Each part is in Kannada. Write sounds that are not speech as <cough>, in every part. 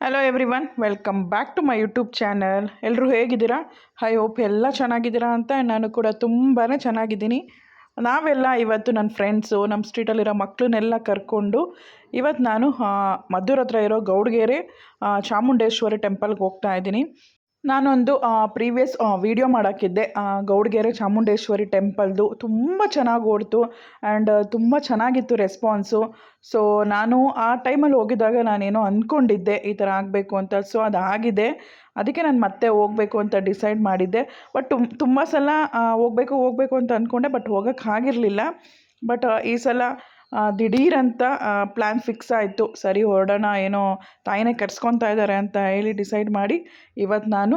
Hello everyone welcome back to my YouTube channel ಎಲ್ಲರೂ ಹೇಗಿದ್ದೀರಾ? ಐ ಹೋಪ್ ಎಲ್ಲ ಚೆನ್ನಾಗಿದ್ದೀರಾ ಅಂತ ನಾನು ಕೂಡ ತುಂಬಾ ಚೆನ್ನಾಗಿದ್ದೀನಿ. ನಾವೆಲ್ಲ ಇವತ್ತು ನನ್ನ ಫ್ರೆಂಡ್ಸು ನಮ್ಮ ಸ್ಟ್ರೀಟಲ್ಲಿರೋ ಮಕ್ಕಳನ್ನೆಲ್ಲ ಕರ್ಕೊಂಡು ಇವತ್ತು ನಾನು ಮದ್ದೂರ ಹತ್ರ ಇರೋ ಗೌಡ್ಗೆರೆ ಚಾಮುಂಡೇಶ್ವರಿ ಟೆಂಪಲ್ಗೆ ಹೋಗ್ತಾ ಇದ್ದೀನಿ. ನಾನೊಂದು ಪ್ರೀವಿಯಸ್ ವಿಡಿಯೋ ಮಾಡೋಕ್ಕಿದ್ದೆ. ಗೌಡಗೆರೆ ಚಾಮುಂಡೇಶ್ವರಿ ಟೆಂಪಲ್ದು ತುಂಬ ಚೆನ್ನಾಗಿ ಓಡ್ತು ಆ್ಯಂಡ್ ತುಂಬ ಚೆನ್ನಾಗಿತ್ತು ರೆಸ್ಪಾನ್ಸು ಸೊ ನಾನು ಆ ಟೈಮಲ್ಲಿ ಹೋಗಿದ್ದಾಗ ನಾನೇನೋ ಅಂದ್ಕೊಂಡಿದ್ದೆ ಈ ಥರ ಆಗಬೇಕು ಅಂತ. ಸೊ ಅದಾಗಿದೆ. ಅದಕ್ಕೆ ನಾನು ಮತ್ತೆ ಹೋಗಬೇಕು ಅಂತ ಡಿಸೈಡ್ ಮಾಡಿದ್ದೆ. ಬಟ್ ತುಂಬ ಸಲ ಹೋಗಬೇಕು, ಹೋಗ್ಬೇಕು ಅಂತ ಅಂದ್ಕೊಂಡೆ ಬಟ್ ಹೋಗೋಕ್ಕಾಗಿರಲಿಲ್ಲ ಬಟ್ ಈ ಸಲ ದಿಢೀರಂತ ಪ್ಲ್ಯಾನ್ ಫಿಕ್ಸ್ ಆಯಿತು. ಸರಿ, ಹೊರಡೋಣ, ಏನೋ ತಾಯಿನೇ ಕರ್ಸ್ಕೊತಾ ಇದ್ದಾರೆ ಅಂತ ಹೇಳಿ ಡಿಸೈಡ್ ಮಾಡಿ ಇವತ್ತು ನಾನು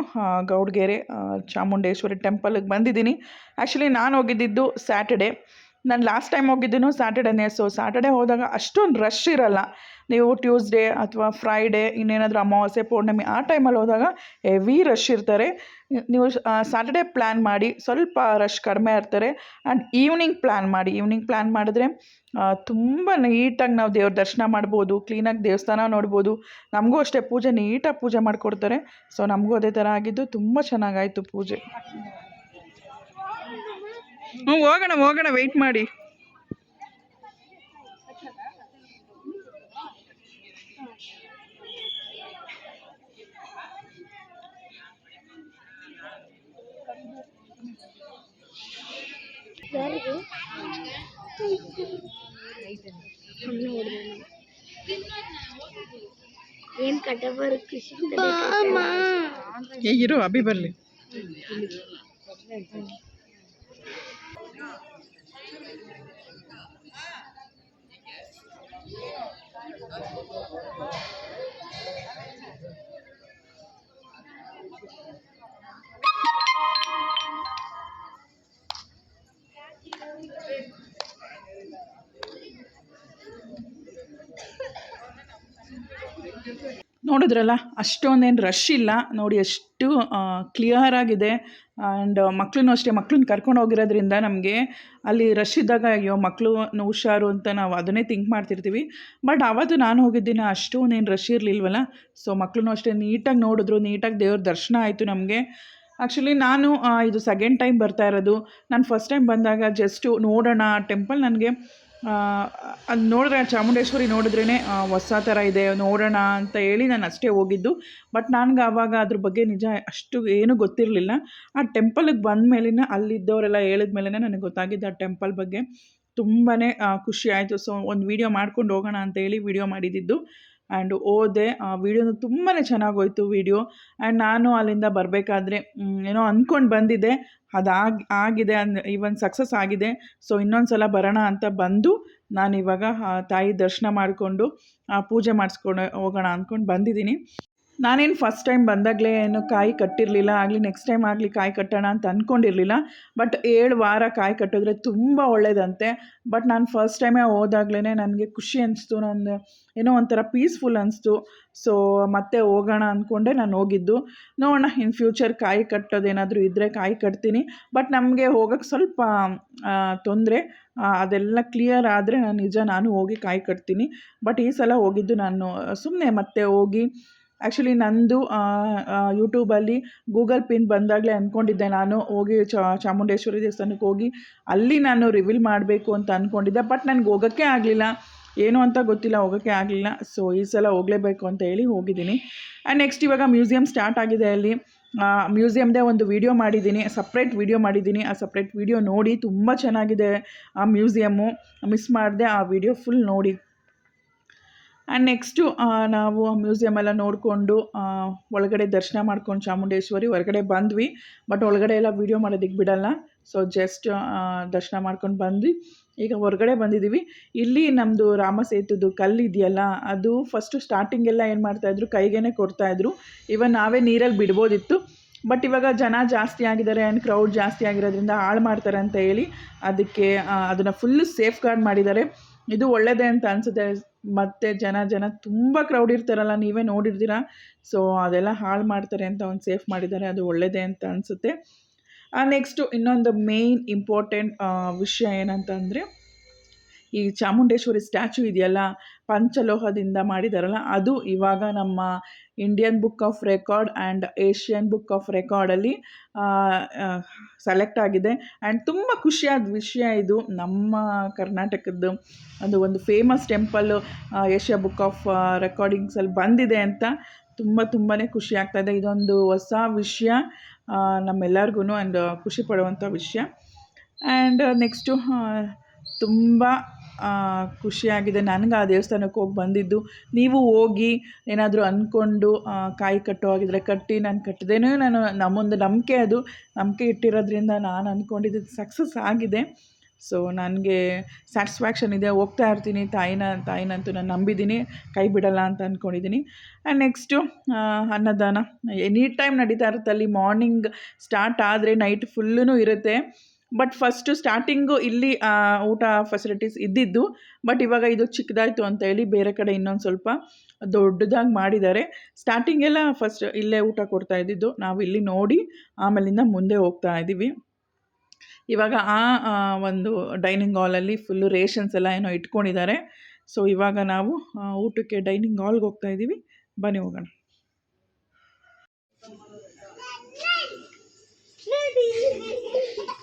ಗೌಡ್ಗೆರೆ ಚಾಮುಂಡೇಶ್ವರಿ ಟೆಂಪಲ್ಗೆ ಬಂದಿದ್ದೀನಿ. ಆ್ಯಕ್ಚುಲಿ ನಾನು ಹೋಗಿದ್ದಿದ್ದು ಸ್ಯಾಟರ್ಡೆ ನಾನು ಲಾಸ್ಟ್ ಟೈಮ್ ಹೋಗಿದ್ದೀನು ಸ್ಯಾಟರ್ಡೇನೇ ಸೊ ಸ್ಯಾಟರ್ಡೇ ಹೋದಾಗ ಅಷ್ಟೊಂದು ರಶ್ ಇರಲ್ಲ. ನೀವು ಟ್ಯೂಸ್ಡೇ ಅಥವಾ ಫ್ರೈಡೇ ಇನ್ನೇನಾದರೂ ಅಮಾವಾಸ್ಯೆ, ಪೌರ್ಣಮಿ ಆ ಟೈಮಲ್ಲಿ ಹೋದಾಗ ಹೆವಿ ರಶ್ ಇರ್ತಾರೆ. ನೀವು ಸ್ಯಾಟರ್ಡೇ ಪ್ಲ್ಯಾನ್ ಮಾಡಿ, ಸ್ವಲ್ಪ ರಶ್ ಕಡಿಮೆ ಇರ್ತಾರೆ ಆ್ಯಂಡ್ ಈವ್ನಿಂಗ್ ಪ್ಲ್ಯಾನ್ ಮಾಡಿ. ಈವ್ನಿಂಗ್ ಪ್ಲ್ಯಾನ್ ಮಾಡಿದ್ರೆ ತುಂಬ ನೀಟಾಗಿ ನಾವು ದೇವ್ರ ದರ್ಶನ ಮಾಡ್ಬೋದು ಕ್ಲೀನಾಗಿ ದೇವಸ್ಥಾನ ನೋಡ್ಬೋದು. ನಮಗೂ ಅಷ್ಟೇ ಪೂಜೆ, ನೀಟಾಗಿ ಪೂಜೆ ಮಾಡಿಕೊಡ್ತಾರೆ. ಸೊ ನಮಗೂ ಅದೇ ಥರ ಆಗಿದ್ದು, ತುಂಬ ಚೆನ್ನಾಗಾಯಿತು ಪೂಜೆ. ಹ್ಞೂ ಹೋಗೋಣ ಹೋಗೋಣ ವೆಯ್ಟ್ ಮಾಡಿ. ಏನ್ ಕಟ ಇರು ಅಭಿ ಬರಲಿ. ನೋಡಿದ್ರಲ್ಲ ಅಷ್ಟೊಂದೇನು ರಶ್ ಇಲ್ಲ. ನೋಡಿ ಎಷ್ಟು ಕ್ಲಿಯರ್ ಆಗಿದೆ. ಆ್ಯಂಡ್ ಮಕ್ಳನ್ನು ಅಷ್ಟೇ, ಮಕ್ಳನ್ನ ಕರ್ಕೊಂಡು ಹೋಗಿರೋದ್ರಿಂದ ನಮಗೆ ಅಲ್ಲಿ ರಶ್ ಇದ್ದಾಗ, ಅಯ್ಯೋ ಮಕ್ಕಳು ಹುಷಾರು ಅಂತ ನಾವು ಅದನ್ನೇ ಥಿಂಕ್ ಮಾಡ್ತಿರ್ತೀವಿ. ಬಟ್ ಆವತ್ತು ನಾನು ಹೋಗಿದ್ದೀನಿ ಅಷ್ಟೊಂದೇನು ರಶ್ ಇರಲಿಲ್ವಲ್ಲ? ಸೊ ಮಕ್ಕಳೂ ಅಷ್ಟೇ ನೀಟಾಗಿ ನೋಡಿದ್ರು, ನೀಟಾಗಿ ದೇವ್ರ ದರ್ಶನ ಆಯಿತು ನಮಗೆ. ಆ್ಯಕ್ಚುಲಿ ನಾನು ಇದು ಸೆಕೆಂಡ್ ಟೈಮ್ ಬರ್ತಾ ಇರೋದು. ನಾನು ಫಸ್ಟ್ ಟೈಮ್ ಬಂದಾಗ ಜಸ್ಟು ನೋಡೋಣ ಟೆಂಪಲ್ ನನಗೆ ಅದು ನೋಡಿದ್ರೆ ಚಾಮುಂಡೇಶ್ವರಿ ನೋಡಿದ್ರೇ ಹೊಸ ಥರ ಇದೆ, ನೋಡೋಣ ಅಂತ ಹೇಳಿ ನಾನು ಅಷ್ಟೇ ಹೋಗಿದ್ದು. ಬಟ್ ನನಗೆ ಆವಾಗ ಅದ್ರ ಬಗ್ಗೆ ನಿಜ ಅಷ್ಟು ಏನೂ ಗೊತ್ತಿರಲಿಲ್ಲ. ಆ ಟೆಂಪಲ್ಗೆ ಬಂದ ಮೇಲಿನ ಅಲ್ಲಿದ್ದವರೆಲ್ಲ ಹೇಳಿದ ಮೇಲೇ ನನಗೆ ಗೊತ್ತಾಗಿದ್ದು ಆ ಟೆಂಪಲ್ ಬಗ್ಗೆ. ತುಂಬಾ ಖುಷಿ ಆಯಿತು. ಸೊ ಒಂದು ವೀಡಿಯೋ ಮಾಡ್ಕೊಂಡು ಹೋಗೋಣ ಅಂತ ಹೇಳಿ ವೀಡಿಯೋ ಮಾಡಿದ್ದು. ಆ್ಯಂಡ್ ಓದೆ ಆ ವೀಡಿಯೋನು ತುಂಬಾ ಚೆನ್ನಾಗೋಯ್ತು ವೀಡಿಯೋ ಆ್ಯಂಡ್ ನಾನು ಅಲ್ಲಿಂದ ಬರಬೇಕಾದ್ರೆ ಏನೋ ಅಂದ್ಕೊಂಡು ಬಂದಿದ್ದೆ. ಅದಾಗಿ ಆಗಿದೆ ಅಂದ್ ಇವನ್ ಸಕ್ಸಸ್ ಆಗಿದೆ. ಸೊ ಇನ್ನೊಂದು ಸಲ ಬರೋಣ ಅಂತ ಬಂದು ನಾನು ಇವಾಗ ತಾಯಿ ದರ್ಶನ ಮಾಡಿಕೊಂಡು ಪೂಜೆ ಮಾಡಿಸ್ಕೊಂಡು ಹೋಗೋಣ ಅಂದ್ಕೊಂಡು ಬಂದಿದ್ದೀನಿ. ನಾನೇನು ಫಸ್ಟ್ ಟೈಮ್ ಬಂದಾಗಲೇ ಏನು ಕಾಯಿ ಕಟ್ಟಿರಲಿಲ್ಲ, ಆಗಲಿ ನೆಕ್ಸ್ಟ್ ಟೈಮ್ ಆಗಲಿ ಕಾಯಿ ಕಟ್ಟೋಣ ಅಂತ ಅಂದ್ಕೊಂಡಿರಲಿಲ್ಲ ಬಟ್ ಏಳು ವಾರ ಕಾಯಿ ಕಟ್ಟಿದ್ರೆ ತುಂಬ ಒಳ್ಳೆಯದಂತೆ ಬಟ್ ನಾನು ಫಸ್ಟ್ ಟೈಮೇ ಹೋದಾಗ್ಲೇ ನನಗೆ ಖುಷಿ ಅನಿಸ್ತು ನಾನು ಏನೋ ಒಂಥರ ಪೀಸ್ಫುಲ್ ಅನಿಸ್ತು. ಸೊ ಮತ್ತೆ ಹೋಗೋಣ ಅಂದ್ಕೊಂಡೆ ನಾನು ಹೋಗಿದ್ದು. ನೋಡೋಣ ಇನ್ ಫ್ಯೂಚರ್ ಕಾಯಿ ಕಟ್ಟೋದೇನಾದರೂ ಇದ್ದರೆ ಕಾಯಿ ಕಟ್ತೀನಿ. ಬಟ್ ನಮಗೆ ಹೋಗೋಕ್ಕೆ ಸ್ವಲ್ಪ ತೊಂದರೆ. ಅದೆಲ್ಲ ಕ್ಲಿಯರ್ ಆದರೆ ನಾನು ನಿಜ ನಾನು ಹೋಗಿ ಕಾಯಿ ಕಟ್ತೀನಿ. ಬಟ್ ಈ ಸಲ ಹೋಗಿದ್ದು ನಾನು ಸುಮ್ಮನೆ ಮತ್ತೆ ಹೋಗಿ ಆ್ಯಕ್ಚುಲಿ ನಂದು ಯೂಟ್ಯೂಬಲ್ಲಿ ಗೂಗಲ್ ಪಿನ್ ಬಂದಾಗಲೇ ಅಂದ್ಕೊಂಡಿದ್ದೆ ನಾನು. ಹೋಗಿ ಚಾಮುಂಡೇಶ್ವರಿ ದೇವಸ್ಥಾನಕ್ಕೆ ಹೋಗಿ ಅಲ್ಲಿ ನಾನು ರಿವೀಲ್ ಮಾಡಬೇಕು ಅಂತ ಅಂದ್ಕೊಂಡಿದ್ದೆ ಬಟ್ ನನಗೆ ಹೋಗೋಕ್ಕೆ ಆಗಲಿಲ್ಲ. ಏನು ಅಂತ ಗೊತ್ತಿಲ್ಲ, ಹೋಗೋಕ್ಕೆ ಆಗಲಿಲ್ಲ. ಸೊ ಈ ಸಲ ಹೋಗಲೇಬೇಕು ಅಂತ ಹೇಳಿ ಹೋಗಿದ್ದೀನಿ. ಆ್ಯಂಡ್ ನೆಕ್ಸ್ಟ್ ಇವಾಗ ಮ್ಯೂಸಿಯಂ ಸ್ಟಾರ್ಟ್ ಆಗಿದೆ ಅಲ್ಲಿ. ಮ್ಯೂಸಿಯಮ್ದೇ ಒಂದು ವಿಡಿಯೋ ಮಾಡಿದ್ದೀನಿ. ಸಪ್ರೇಟ್ ವಿಡಿಯೋ ಮಾಡಿದ್ದೀನಿ. ಆ ಸಪ್ರೇಟ್ ವಿಡಿಯೋ ನೋಡಿ ತುಂಬ ಚೆನ್ನಾಗಿದೆ ಆ ಮ್ಯೂಸಿಯಮ್ಮು ಮಿಸ್ ಮಾಡಿದೆ ಆ ವಿಡಿಯೋ ಫುಲ್ ನೋಡಿ. ಆ್ಯಂಡ್ ನೆಕ್ಸ್ಟು ನಾವು ಮ್ಯೂಸಿಯಮ್ ಎಲ್ಲ ನೋಡಿಕೊಂಡು ಒಳಗಡೆ ದರ್ಶನ ಮಾಡ್ಕೊಂಡು ಚಾಮುಂಡೇಶ್ವರಿ ಹೊರಗಡೆ ಬಂದ್ವಿ. ಬಟ್ ಒಳಗಡೆ ಎಲ್ಲ ವೀಡಿಯೋ ಮಾಡೋದಕ್ಕೆ ಬಿಡಲ್ಲ. ಸೊ ಜಸ್ಟ್ ದರ್ಶನ ಮಾಡ್ಕೊಂಡು ಬಂದ್ವಿ. ಈಗ ಹೊರಗಡೆ ಬಂದಿದ್ದೀವಿ. ಇಲ್ಲಿ ನಮ್ಮದು ರಾಮ ಸೇತುದು ಕಲ್ಲು ಇದೆಯಲ್ಲ, ಅದು ಫಸ್ಟು ಸ್ಟಾರ್ಟಿಂಗೆಲ್ಲ ಏನು ಮಾಡ್ತಾಯಿದ್ರು ಕೈಗೇನೆ ಕೊಡ್ತಾಯಿದ್ರು ಇವನ್ ನಾವೇ ನೀರಲ್ಲಿ ಬಿಡ್ಬೋದಿತ್ತು. ಬಟ್ ಇವಾಗ ಜನ ಜಾಸ್ತಿ ಆಗಿದ್ದಾರೆ ಆ್ಯಂಡ್ ಕ್ರೌಡ್ ಜಾಸ್ತಿ ಆಗಿರೋದ್ರಿಂದ ಹಾಳು ಮಾಡ್ತಾರೆ ಅಂತ ಹೇಳಿ, ಅದಕ್ಕೆ ಅದನ್ನು ಫುಲ್ಲು ಸೇಫ್ ಗಾರ್ಡ್ ಮಾಡಿದ್ದಾರೆ. ಇದು ಒಳ್ಳೆಯದೇ ಅಂತ ಅನಿಸುತ್ತೆ. ಮತ್ತು ಜನ ಜನ ತುಂಬ ಕ್ರೌಡ್ ಇರ್ತಾರಲ್ಲ, ನೀವೇ ನೋಡಿರ್ತೀರ? ಸೊ ಅದೆಲ್ಲ ಹಾಳು ಮಾಡ್ತಾರೆ ಅಂತ ಒಂದು ಸೇಫ್ ಮಾಡಿದ್ದಾರೆ. ಅದು ಒಳ್ಳೆಯದೇ ಅಂತ ಅನಿಸುತ್ತೆ. ನೆಕ್ಸ್ಟು ಇನ್ನೊಂದು ಮೇಯ್ನ್ ಇಂಪಾರ್ಟೆಂಟ್ ವಿಷಯ ಏನಂತಂದರೆ ಈ ಚಾಮುಂಡೇಶ್ವರಿ ಸ್ಟ್ಯಾಚು ಇದೆಯಲ್ಲ, ಪಂಚಲೋಹದಿಂದ ಮಾಡಿದಾರಲ್ಲ, ಅದು ಇವಾಗ ನಮ್ಮ Indian book of record and Asian book of ರೆಕಾರ್ಡಲ್ಲಿ select ಆಗಿದೆ. ಆ್ಯಂಡ್ ತುಂಬ ಖುಷಿಯಾದ ವಿಷಯ ಇದು, ನಮ್ಮ ಕರ್ನಾಟಕದ್ದು ಅದು ಒಂದು famous temple Asia book of ರೆಕಾರ್ಡಿಂಗ್ಸಲ್ಲಿ ಬಂದಿದೆ ಅಂತ ತುಂಬ ತುಂಬಾ ಖುಷಿ ಆಗ್ತಾಯಿದೆ ಇದೊಂದು ಹೊಸ ವಿಷಯ ನಮ್ಮೆಲ್ಲರಿಗೂ ಆ್ಯಂಡ್ ಖುಷಿ ಪಡುವಂಥ ವಿಷಯ. ಆ್ಯಂಡ್ ನೆಕ್ಸ್ಟು ತುಂಬ ಖುಷಿಯಾಗಿದೆ. ನನಗೆ ಆ ದೇವಸ್ಥಾನಕ್ಕೆ ಹೋಗಿ ಬಂದಿದ್ದು. ನೀವು ಹೋಗಿ ಏನಾದರೂ ಅಂದ್ಕೊಂಡು ಕಾಯಿ ಕಟ್ಟೋ ಹಾಗಿದ್ರೆ ಕಟ್ಟಿ, ನಾನು ಕಟ್ಟಿದೇನೂ ನಾನು ನಮ್ಮೊಂದು ನಂಬಿಕೆ ಅದು. ನಂಬಿಕೆ ಇಟ್ಟಿರೋದ್ರಿಂದ ನಾನು ಅಂದ್ಕೊಂಡಿದ್ದು ಸಕ್ಸಸ್ ಆಗಿದೆ. ಸೊ ನನಗೆ ಸ್ಯಾಟಿಸ್ಫ್ಯಾಕ್ಷನ್ ಇದೆ. ಹೋಗ್ತಾ ಇರ್ತೀನಿ. ತಾಯಿನ, ತಾಯಿನಂತೂ ನಾನು ನಂಬಿದ್ದೀನಿ. ಕೈ ಬಿಡಲ್ಲ ಅಂತ ಅಂದ್ಕೊಂಡಿದ್ದೀನಿ ಆ್ಯಂಡ್ ನೆಕ್ಸ್ಟು ಅನ್ನದಾನ. ಎನಿ ಟೈಮ್ ನಡೀತಾ ಇರುತ್ತೆ ಅಲ್ಲಿ ಮಾರ್ನಿಂಗ್ ಸ್ಟಾರ್ಟ್ ಆದರೆ ನೈಟ್ ಫುಲ್ಲೂ ಇರುತ್ತೆ. ಬಟ್ ಫಸ್ಟು ಸ್ಟಾರ್ಟಿಂಗು ಇಲ್ಲಿ ಊಟ ಫೆಸಿಲಿಟೀಸ್ ಇದ್ದಿದ್ದು. ಬಟ್ ಇವಾಗ ಇದು ಚಿಕ್ಕದಾಯಿತು ಅಂತ ಹೇಳಿ ಬೇರೆ ಕಡೆ ಇನ್ನೊಂದು ಸ್ವಲ್ಪ ದೊಡ್ಡದಾಗಿ ಮಾಡಿದ್ದಾರೆ. ಸ್ಟಾರ್ಟಿಂಗೆಲ್ಲ ಫಸ್ಟ್ ಇಲ್ಲೇ ಊಟ ಕೊಡ್ತಾ ಇದ್ದಿದ್ದು. ನಾವು ಇಲ್ಲಿ ನೋಡಿ ಆಮೇಲಿಂದ ಮುಂದೆ ಹೋಗ್ತಾ ಇದ್ದೀವಿ. ಇವಾಗ ಆ ಒಂದು ಡೈನಿಂಗ್ ಹಾಲಲ್ಲಿ ಫುಲ್ಲು ರೇಷನ್ಸ್ ಎಲ್ಲ ಏನೋ ಇಟ್ಕೊಂಡಿದ್ದಾರೆ. ಸೊ ಇವಾಗ ನಾವು ಊಟಕ್ಕೆ ಡೈನಿಂಗ್ ಹಾಲ್ಗೆ ಹೋಗ್ತಾ ಇದ್ದೀವಿ. ಬನ್ನಿ ಹೋಗೋಣ. <laughs>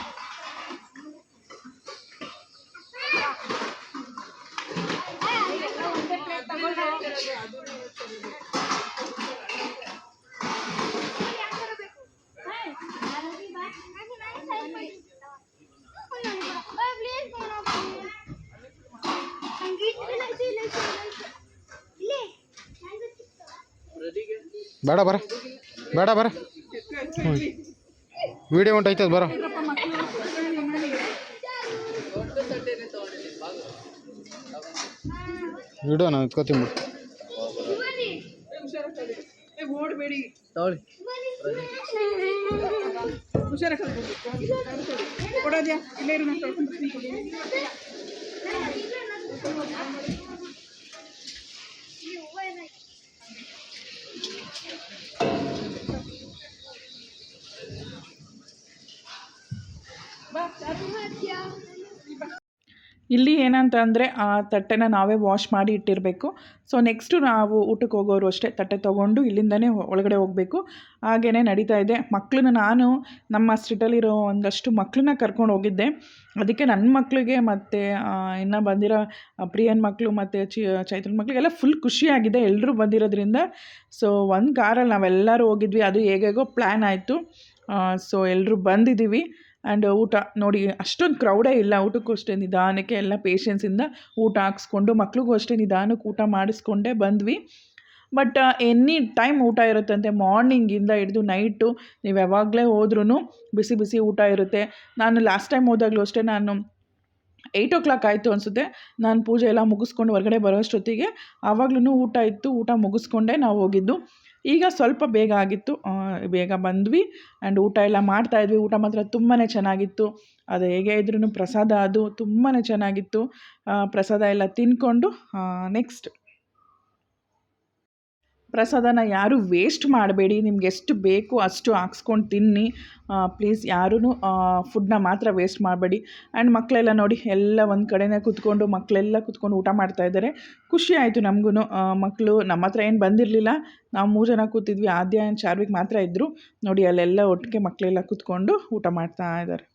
ಬೇಡ ಬರ. ಬೇಡ ಬರ. ಹ್ಞೂ ವಿಡಿಯೋ ಹೊಂಟೈತೆ ಬರೋ. ವಿಡಿಯೋ ನಾನು ಎತ್ಕೋತೀನಿ ಬಿಡು. ಕೊಡೋದ್ಯಾ ಇಲ್ಲೇ ಇರು ನಾನು ತೊಳ್ಕೊಂಡು ಬರ್ತೀನಿ ಕೊಡಿ. ಇಲ್ಲಿ ಏನಂತ ಅಂದರೆ ಆ ತಟ್ಟೆನ ನಾವೇ ವಾಶ್ ಮಾಡಿ ಇಟ್ಟಿರಬೇಕು. ಸೊ ನೆಕ್ಸ್ಟು ನಾವು ಊಟಕ್ಕೆ ಹೋಗೋರು ಅಷ್ಟೇ ತಟ್ಟೆ ತೊಗೊಂಡು ಇಲ್ಲಿಂದನೇ ಒಳಗಡೆ ಹೋಗಬೇಕು. ಹಾಗೇ ನಡೀತಾ ಇದೆ. ಮಕ್ಕಳನ್ನ ನಾನು ನಮ್ಮ ಸ್ಟ್ರೀಟಲ್ಲಿರೋ ಒಂದಷ್ಟು ಮಕ್ಕಳನ್ನ ಕರ್ಕೊಂಡು ಹೋಗಿದ್ದೆ. ಅದಕ್ಕೆ ನನ್ನ ಮಕ್ಕಳಿಗೆ ಮತ್ತು ಇನ್ನು ಬಂದಿರೋ ಪ್ರಿಯನ್ ಮಕ್ಕಳು ಮತ್ತು ಚಿ, ಚೈತ್ರನ ಮಕ್ಕಳಿಗೆಲ್ಲ ಫುಲ್ ಖುಷಿಯಾಗಿದೆ. ಎಲ್ಲರೂ ಬಂದಿರೋದ್ರಿಂದ. ಸೊ ಒಂದು ಕಾರಲ್ಲಿ ನಾವೆಲ್ಲರೂ ಹೋಗಿದ್ವಿ. ಅದು ಹೇಗೇಗೋ ಪ್ಲ್ಯಾನ್ ಆಯಿತು. ಸೊ ಎಲ್ಲರೂ ಬಂದಿದ್ದೀವಿ. ಆ್ಯಂಡ್ ಊಟ ನೋಡಿ, ಅಷ್ಟೊಂದು ಕ್ರೌಡೇ ಇಲ್ಲ, ಊಟಕ್ಕೂ ಅಷ್ಟೇ ನಿಧಾನಕ್ಕೆ ಎಲ್ಲ ಪೇಷನ್ಸಿಂದ ಊಟ ಹಾಕ್ಸ್ಕೊಂಡು, ಮಕ್ಳಿಗೂ ಅಷ್ಟೇ ನಿಧಾನಕ್ಕೆ ಊಟ ಮಾಡಿಸ್ಕೊಂಡೇ ಬಂದ್ವಿ. ಬಟ್ ಎನಿ ಟೈಮ್ ಊಟ ಇರುತ್ತಂತೆ ಮಾರ್ನಿಂಗಿಂದ ಹಿಡಿದು ನೈಟು ನೀವು ಯಾವಾಗಲೇ ಹೋದ್ರೂ ಬಿಸಿ ಬಿಸಿ ಊಟ ಇರುತ್ತೆ. ನಾನು ಲಾಸ್ಟ್ ಟೈಮ್ ಹೋದಾಗಲೂ ಅಷ್ಟೇ ನಾನು ಏಯ್ಟ್ ಓ ಕ್ಲಾಕ್ ಆಯಿತು ಅನಿಸುತ್ತೆ. ನಾನು ಪೂಜೆ ಎಲ್ಲ ಮುಗಿಸ್ಕೊಂಡು ಹೊರಗಡೆ ಬರೋಷ್ಟೊತ್ತಿಗೆ ಆವಾಗ್ಲೂ ಊಟ ಇತ್ತು, ಊಟ ಮುಗಿಸ್ಕೊಂಡೇ ನಾವು ಹೋಗಿದ್ದು. ಈಗ ಸ್ವಲ್ಪ ಬೇಗ ಆಗಿತ್ತು. ಬೇಗ ಬಂದ್ವಿ ಆ್ಯಂಡ್ ಊಟ ಎಲ್ಲ ಮಾಡ್ತಾಯಿದ್ವಿ ಊಟ ಮಾತ್ರ ತುಂಬಾ ಚೆನ್ನಾಗಿತ್ತು. ಅದು ಹೇಗೆ ಇದ್ರೂ ಪ್ರಸಾದ ಅದು ತುಂಬಾ ಚೆನ್ನಾಗಿತ್ತು. ಪ್ರಸಾದ ಎಲ್ಲ ತಿಂದ್ಕೊಂಡು ನೆಕ್ಸ್ಟ್ ಪ್ರಸಾದನ ಯಾರೂ ವೇಸ್ಟ್ ಮಾಡಬೇಡಿ, ನಿಮ್ಗೆ ಎಷ್ಟು ಬೇಕು ಅಷ್ಟು ಹಾಕ್ಸ್ಕೊಂಡು ತಿನ್ನಿ. ಪ್ಲೀಸ್ ಯಾರೂ ಫುಡ್ನ ಮಾತ್ರ ವೇಸ್ಟ್ ಮಾಡಬೇಡಿ. ಆ್ಯಂಡ್ ಮಕ್ಕಳೆಲ್ಲ ನೋಡಿ, ಎಲ್ಲ ಒಂದು ಕಡೆನೇ ಕೂತ್ಕೊಂಡು, ಮಕ್ಕಳೆಲ್ಲ ಕೂತ್ಕೊಂಡು ಊಟ ಮಾಡ್ತಾ ಇದ್ದಾರೆ. ಖುಷಿ ಆಯಿತು ನಮಗೂ ಮಕ್ಕಳು ನಮ್ಮ ಹತ್ರ ಏನು ಬಂದಿರಲಿಲ್ಲ. ನಾವು ಮೂರು ಜನ ಕೂತಿದ್ವಿ, ಆದ್ಯ ಆ್ಯಂಡ್ ಚಾರ್ವಿಕ್ ಮಾತ್ರ ಇದ್ದರು ನೋಡಿ, ಅಲ್ಲೆಲ್ಲ ಒಟ್ಟಿಗೆ ಮಕ್ಕಳೆಲ್ಲ ಕೂತ್ಕೊಂಡು ಊಟ ಮಾಡ್ತಾ ಇದ್ದಾರೆ.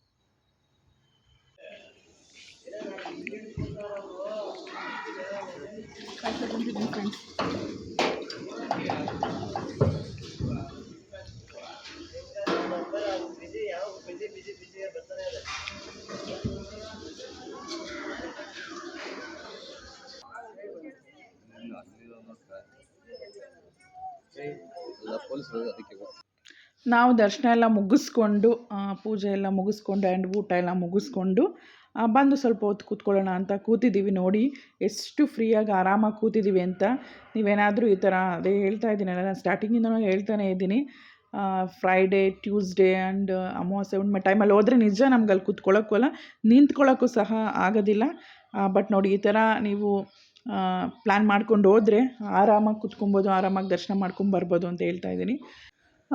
ನಾವು ದರ್ಶನ ಎಲ್ಲ ಮುಗಿಸ್ಕೊಂಡು ಪೂಜೆ ಎಲ್ಲ ಮುಗಿಸ್ಕೊಂಡು ಆ್ಯಂಡ್ ಊಟ ಎಲ್ಲ ಮುಗಿಸ್ಕೊಂಡು ಬಂದು ಸ್ವಲ್ಪ ಹೊತ್ತು ಕೂತ್ಕೊಳ್ಳೋಣ ಅಂತ ಕೂತಿದ್ದೀವಿ ನೋಡಿ. ಎಷ್ಟು ಫ್ರೀಯಾಗಿ ಆರಾಮಾಗಿ ಕೂತಿದ್ದೀವಿ ಅಂತ. ನೀವೇನಾದರೂ ಈ ಥರ ಅದೇ ಹೇಳ್ತಾ ಇದ್ದೀನಲ್ಲ ನಾನು ಸ್ಟಾರ್ಟಿಂಗಿಂದನೂ ಹೇಳ್ತಾನೆ ಇದ್ದೀನಿ. ಫ್ರೈಡೇ ಟ್ಯೂಸ್ಡೇ ಆ್ಯಂಡ್ ಅಮಾವಾಸ್ಯೆ ಹುಣ್ಣಿಮೆ ಟೈಮಲ್ಲಿ ಹೋದರೆ ನಿಜ ನಮ್ಗೆ ಅಲ್ಲಿ ಕೂತ್ಕೊಳ್ಳೋಕ್ಕೂ ಅಲ್ಲ, ನಿಂತ್ಕೊಳ್ಳೋಕ್ಕೂ ಸಹ ಆಗೋದಿಲ್ಲ. ಬಟ್ ನೋಡಿ ಈ ಥರ ನೀವು ಪ್ಲ್ಯಾನ್ ಮಾಡ್ಕೊಂಡು ಹೋದರೆ ಆರಾಮಾಗಿ ಕೂತ್ಕೊಬೋದು, ಆರಾಮಾಗಿ ದರ್ಶನ ಮಾಡ್ಕೊಂಬರ್ಬೋದು ಅಂತ ಹೇಳ್ತಾ ಇದ್ದೀನಿ.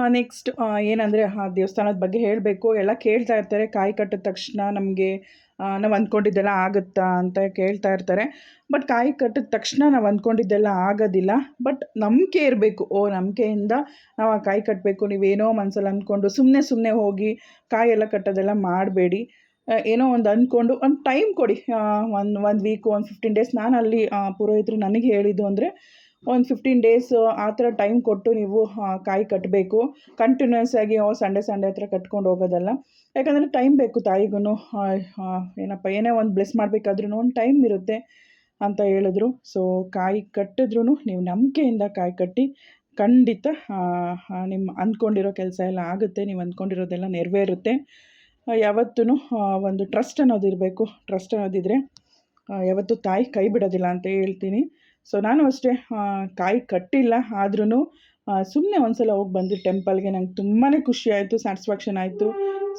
ನೆಕ್ಸ್ಟ್ ಏನಂದರೆ, ಆ, ದೇವಸ್ಥಾನದ ಬಗ್ಗೆ ಹೇಳಬೇಕು. ಎಲ್ಲ ಕೇಳ್ತಾ ಇರ್ತಾರೆ. ಕಾಯಿ ಕಟ್ಟಿದ ತಕ್ಷಣ ನಮಗೆ ನಾವು ಅಂದ್ಕೊಂಡಿದ್ದೆಲ್ಲ ಆಗುತ್ತಾ ಅಂತ ಕೇಳ್ತಾ ಇರ್ತಾರೆ. ಬಟ್ ಕಾಯಿ ಕಟ್ಟಿದ ತಕ್ಷಣ ನಾವು ಅಂದ್ಕೊಂಡಿದ್ದೆಲ್ಲ ಆಗೋದಿಲ್ಲ. ಬಟ್ ನಂಬಿಕೆ ಇರಬೇಕು. ಓ, ನಂಬಿಕೆಯಿಂದ ನಾವು ಆ ಕಾಯಿ ಕಟ್ಟಬೇಕು ನೀವೇನೋ ಮನಸ್ಸಲ್ಲಿ ಅಂದ್ಕೊಂಡು ಸುಮ್ಮನೆ ಸುಮ್ಮನೆ ಹೋಗಿ ಕಾಯಿ ಎಲ್ಲ ಕಟ್ಟೋದೆಲ್ಲ ಮಾಡಬೇಡಿ. ಏನೋ ಒಂದು ಅಂದ್ಕೊಂಡು ಒಂದು ಟೈಮ್ ಕೊಡಿ. ಒಂದು ಒಂದು ವೀಕು ಒಂದು ಫಿಫ್ಟೀನ್ ಡೇಸ್ ನಾನು ಅಲ್ಲಿ ಪುರೋಹಿತರು ನನಗೆ ಹೇಳಿದ್ದು ಅಂದರೆ ಒಂದು ಫಿಫ್ಟೀನ್ ಡೇಸ್ ಆ ಥರ ಟೈಮ್ ಕೊಟ್ಟು ನೀವು ಕಾಯಿ ಕಟ್ಟಬೇಕು ಕಂಟಿನ್ಯೂಸ್ ಆಗಿ ಓ ಸಂಡೇ ಸಂಡೇ ಹತ್ರ ಕಟ್ಕೊಂಡು ಹೋಗೋದಲ್ಲ. ಯಾಕಂದರೆ ಟೈಮ್ ಬೇಕು ತಾಯಿಗೂ ಏನಪ್ಪ ಏನೇ ಒಂದು ಬ್ಲೆಸ್ ಮಾಡಬೇಕಾದ್ರೂ ಒಂದು ಟೈಮ್ ಇರುತ್ತೆ ಅಂತ ಹೇಳಿದ್ರು. ಸೊ ಕಾಯಿ ಕಟ್ಟಿದ್ರೂ ನೀವು ನಂಬಿಕೆಯಿಂದ ಕಾಯಿ ಕಟ್ಟಿ ಖಂಡಿತ ನಿಮ್ಮ ಅಂದ್ಕೊಂಡಿರೋ ಕೆಲಸ ಎಲ್ಲ ಆಗುತ್ತೆ. ನೀವು ಅಂದ್ಕೊಂಡಿರೋದೆಲ್ಲ ನೆರವೇರುತ್ತೆ. ಯಾವತ್ತೂ ಒಂದು ಟ್ರಸ್ಟ್ ಅನ್ನೋದು ಇರಬೇಕು ಟ್ರಸ್ಟ್ ಅನ್ನೋದಿದ್ರೆ ಆ, ಯಾವತ್ತೂ ತಾಯಿ ಕೈ ಬಿಡೋದಿಲ್ಲ ಅಂತ ಹೇಳ್ತೀನಿ. ಸೊ ನಾನು ಅಷ್ಟೇ ಕಾಯಿ ಕಟ್ಟಿಲ್ಲ ಆದ್ರೂ ಸುಮ್ಮನೆ ಒಂದ್ಸಲ ಹೋಗಿ ಬಂದು ಟೆಂಪಲ್ಗೆ. ನಂಗೆ ತುಂಬಾ ಖುಷಿ ಆಯಿತು, ಸ್ಯಾಟಿಸ್ಫ್ಯಾಕ್ಷನ್ ಆಯಿತು.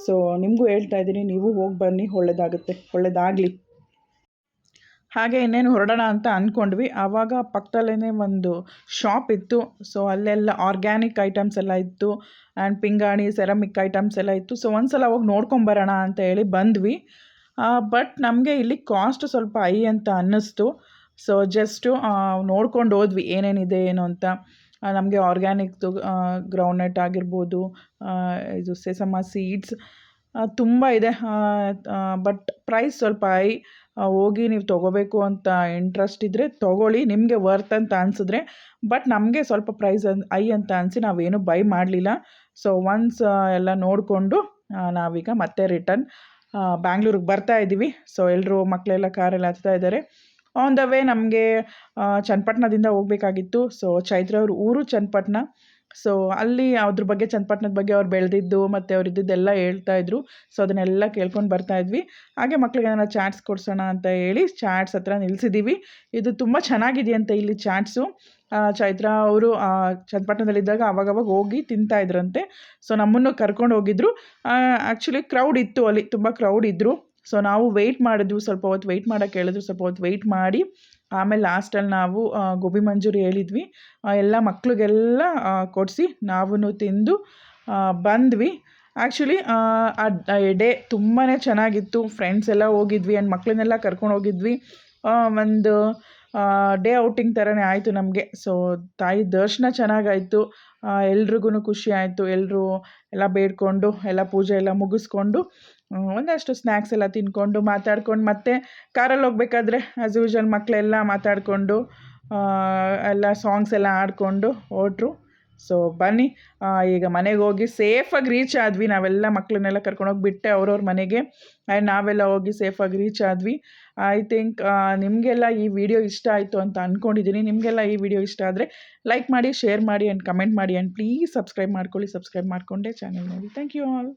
ಸೊ ನಿಮಗೂ ಹೇಳ್ತಾ ಇದ್ದೀನಿ, ನೀವು ಹೋಗಿ ಬನ್ನಿ ಒಳ್ಳೆಯದಾಗುತ್ತೆ ಒಳ್ಳೆಯದಾಗಲಿ ಹಾಗೆ ಇನ್ನೇನು ಹೊರಡೋಣ ಅಂತ ಅಂದ್ಕೊಂಡ್ವಿ ಆವಾಗ ಪಕ್ಕದಲ್ಲೇ ಒಂದು ಶಾಪ್ ಇತ್ತು. ಸೊ ಅಲ್ಲೆಲ್ಲ ಆರ್ಗ್ಯಾನಿಕ್ ಐಟಮ್ಸ್ ಎಲ್ಲ ಇತ್ತು, ಆ್ಯಂಡ್ ಪಿಂಗಾಣಿ, ಸೆರಮಿಕ್ ಐಟಮ್ಸ್ ಎಲ್ಲ ಇತ್ತು. ಸೊ ಒಂದು ಸಲ ಹೋಗಿ ನೋಡ್ಕೊಂಬರೋಣ ಅಂತ ಹೇಳಿ ಬಂದ್ವಿ. ಬಟ್ ನಮಗೆ ಇಲ್ಲಿ ಕಾಸ್ಟ್ ಸ್ವಲ್ಪ ಐ ಅಂತ ಅನ್ನಿಸ್ತು. ಸೊ ಜಸ್ಟು ನೋಡ್ಕೊಂಡು ಹೋದ್ವಿ ಏನೇನಿದೆ, ಏನು ಅಂತ. ನಮಗೆ ಆರ್ಗ್ಯಾನಿಕ್ದು ಗ್ರೌಂಡ್ನಟ್ ಆಗಿರ್ಬೋದು ಇದು ಸೆಸಮ ಸೀಡ್ಸ್ ತುಂಬ ಇದೆ. ಬಟ್ ಪ್ರೈಸ್ ಸ್ವಲ್ಪ ಐ ಹೋಗಿ ನೀವು ತೊಗೋಬೇಕು ಅಂತ ಇಂಟ್ರೆಸ್ಟ್ ಇದ್ದರೆ ತೊಗೊಳ್ಳಿ. ನಿಮಗೆ ವರ್ತ್ ಅಂತ ಅನಿಸಿದ್ರೆ. ಬಟ್ ನಮಗೆ ಸ್ವಲ್ಪ ಪ್ರೈಸ್ ಅನ್ ಐ ಅಂತ ಅನಿಸಿ ನಾವೇನು ಬೈ ಮಾಡಲಿಲ್ಲ. ಸೊ ಒನ್ಸ್ ಎಲ್ಲ ನೋಡಿಕೊಂಡು ನಾವೀಗ ಮತ್ತೆ ರಿಟರ್ನ್ ಬ್ಯಾಂಗ್ಳೂರಿಗೆ ಬರ್ತಾ ಇದ್ದೀವಿ ಸೊ ಎಲ್ಲರೂ ಮಕ್ಕಳೆಲ್ಲ ಕಾರೆಲ್ಲ ಹತ್ತಾ ಇದ್ದಾರೆ. ಆನ್ ದ ವೇ ನಮಗೆ ಚನ್ನಪಟ್ಟಣದಿಂದ ಹೋಗಬೇಕಾಗಿತ್ತು. ಸೊ ಚೈತ್ರ ಅವ್ರ ಊರು ಚನ್ನಪಟ್ಟಣ. ಸೊ ಅಲ್ಲಿ ಅದ್ರ ಬಗ್ಗೆ, ಚನ್ನಪಟ್ಟಣದ ಬಗ್ಗೆ ಅವ್ರು ಬೆಳೆದಿದ್ದು ಮತ್ತು ಅವ್ರು ಇದ್ದಿದ್ದೆಲ್ಲ ಹೇಳ್ತಾ ಇದ್ರು. ಸೊ ಅದನ್ನೆಲ್ಲ ಕೇಳ್ಕೊಂಡು ಬರ್ತಾ ಇದ್ವಿ. ಹಾಗೆ ಮಕ್ಳಿಗೆ ಏನಾರ ಚಾಟ್ಸ್ ಕೊಡ್ಸೋಣ ಅಂತ ಹೇಳಿ ಚಾಟ್ಸ್ ಹತ್ರ ನಿಲ್ಲಿಸಿದ್ದೀವಿ ಇದು ತುಂಬ ಚೆನ್ನಾಗಿದೆಯಂತೆ ಇಲ್ಲಿ ಚಾಟ್ಸು. ಚೈತ್ರ ಅವರು ಚನ್ನಪಟ್ಟಣದಲ್ಲಿದ್ದಾಗ ಅವಾಗವಾಗ ಹೋಗಿ ತಿಂತಾ ಇದ್ರಂತೆ. ಸೊ ನಮ್ಮನ್ನು ಕರ್ಕೊಂಡು ಹೋಗಿದ್ರು. ಆ್ಯಕ್ಚುಲಿ ಕ್ರೌಡ್ ಇತ್ತು ಅಲ್ಲಿ. ತುಂಬ ಕ್ರೌಡ್ ಇದ್ದರು ಸೊ ನಾವು ವೆಯ್ಟ್ ಮಾಡಿದ್ವಿ, ಸ್ವಲ್ಪ ಹೊತ್ತು ವೆಯ್ಟ್ ಮಾಡೋಕ್ಕೆ ಹೇಳಿದ್ರು, ಸ್ವಲ್ಪ ಹೊತ್ತು ವೆಯ್ಟ್ ಮಾಡಿ, ಆಮೇಲೆ ಲಾಸ್ಟಲ್ಲಿ ನಾವು ಗೋಬಿ ಮಂಜೂರಿ ಹೇಳಿದ್ವಿ. ಎಲ್ಲ ಮಕ್ಳಿಗೆಲ್ಲ ಕೊಡಿಸಿ ನಾವೂ ತಿಂದು ಬಂದ್ವಿ. ಆ್ಯಕ್ಚುಲಿ ಆ ಡೇ ತುಂಬಾ ಚೆನ್ನಾಗಿತ್ತು. ಫ್ರೆಂಡ್ಸ್ ಎಲ್ಲ ಹೋಗಿದ್ವಿ ಆ್ಯಂಡ್ ಮಕ್ಕಳನ್ನೆಲ್ಲ ಕರ್ಕೊಂಡು ಹೋಗಿದ್ವಿ. ಒಂದು ಡೇ ಔಟಿಂಗ್ ಥರನೇ ಆಯಿತು ನಮಗೆ. ಸೊ ತಾಯಿ ದರ್ಶನ ಚೆನ್ನಾಗಾಯಿತು. ಎಲ್ರಿಗೂ ಖುಷಿ ಆಯಿತು. ಎಲ್ಲರೂ ಎಲ್ಲ ಬೇಡ್ಕೊಂಡು, ಎಲ್ಲ ಪೂಜೆ ಎಲ್ಲ ಮುಗಿಸ್ಕೊಂಡು ಒಂದಷ್ಟು ಸ್ನ್ಯಾಕ್ಸ್ ಎಲ್ಲ ತಿಂದ್ಕೊಂಡು ಮಾತಾಡ್ಕೊಂಡು, ಮತ್ತೆ ಕಾರಲ್ಲಿ ಹೋಗ್ಬೇಕಾದ್ರೆ ಆ್ಯಸ್ ಯೂಶ್ವಲ್ ಮಕ್ಕಳೆಲ್ಲ ಮಾತಾಡಿಕೊಂಡು ಎಲ್ಲ ಸಾಂಗ್ಸ್ ಎಲ್ಲ ಹಾಡ್ಕೊಂಡು ಹೊರಟ್ರು ಸೊ ಬನ್ನಿ. ಈಗ ಮನೆಗೆ ಹೋಗಿ ಸೇಫಾಗಿ ರೀಚ್ ಆದ್ವಿ. ನಾವೆಲ್ಲ ಮಕ್ಕಳನ್ನೆಲ್ಲ ಕರ್ಕೊಂಡೋಗಿ ಬಿಟ್ಟೆ ಅವ್ರವ್ರ ಮನೆಗೆ. ಆ್ಯಂಡ್ ನಾವೆಲ್ಲ ಹೋಗಿ ಸೇಫಾಗಿ ರೀಚ್ ಆದ್ವಿ. ಐ ಥಿಂಕ್ ನಿಮಗೆಲ್ಲ ಈ ವಿಡಿಯೋ ಇಷ್ಟ ಆಯಿತು ಅಂತ ಅಂದ್ಕೊಂಡಿದ್ದೀನಿ ನಿಮಗೆಲ್ಲ ಈ ವಿಡಿಯೋ ಇಷ್ಟ ಆದರೆ ಲೈಕ್ ಮಾಡಿ ಶೇರ್ ಮಾಡಿ ಆ್ಯಂಡ್ ಕಮೆಂಟ್ ಮಾಡಿ. ಆ್ಯಂಡ್ ಪ್ಲೀಸ್ ಸಬ್ಸ್ಕ್ರೈಬ್ ಮಾಡ್ಕೊಳ್ಳಿ. ಸಬ್ಸ್ಕ್ರೈಬ್ ಮಾಡಿಕೊಂಡೆ ಚಾನಲ್ ನೋಡಿ. Thank you all